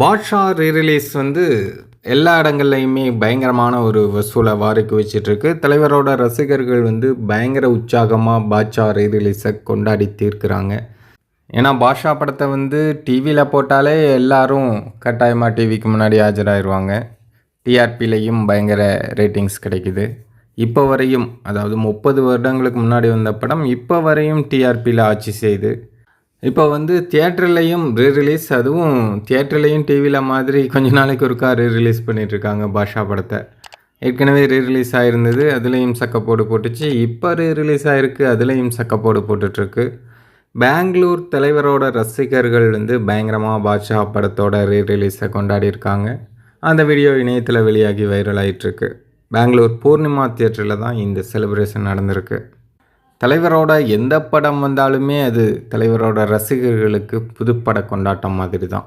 Baasha rerelease வந்து எல்லா இடங்கள்லையுமே பயங்கரமான ஒரு வசூலை வாரிக்கு வச்சிட்ருக்கு. தலைவரோட ரசிகர்கள் வந்து பயங்கர உற்சாகமாக பாட்ஷா ரீரிலீஸை கொண்டாடி தீர்க்கிறாங்க. ஏன்னா பாஷா படத்தை வந்து டிவியில் போட்டாலே எல்லாரும் கட்டாயமாக டிவிக்கு முன்னாடி ஆஜராகிடுவாங்க டிஆர்பிலையும் பயங்கர ரேட்டிங்ஸ் கிடைக்குது. இப்போ வரையும் அதாவது முப்பது வருடங்களுக்கு முன்னாடி வந்த படம் இப்போ வரையும் டிஆர்பியில் ஆட்சி செய்து இப்போ வந்து தியேட்டர்லேயும் ரீரிலீஸ் அதுவும் தியேட்டர்லேயும் டிவியில் மாதிரி கொஞ்ச நாளைக்கு ஒருக்கா ரீ ரிலீஸ் பண்ணிகிட்ருக்காங்க பாஷா படத்தை. ஏற்கனவே ரீ ரிலீஸ் ஆகிருந்தது அதுலேயும் சக்கப்போடு போட்டுச்சு. இப்போ ரீ ரிலீஸ் ஆகிருக்கு அதுலேயும் சக்கப்போடு போட்டுட்ருக்கு. பெங்களூர் தலைவரோட ரசிகர்கள் வந்து பயங்கரமாக பாட்ஷா படத்தோட ரீரிலீஸை கொண்டாடி இருக்காங்க அந்த வீடியோ இணையத்தில் வெளியாகி வைரல் ஆகிட்டுருக்கு பெங்களூர் பூர்ணிமா தியேட்டரில் தான் இந்த செலிப்ரேஷன் நடந்திருக்கு. தலைவரோட எந்த படம் வந்தாலுமே அது தலைவரோட ரசிகர்களுக்கு புதுப்பட கொண்டாட்டம் மாதிரி தான்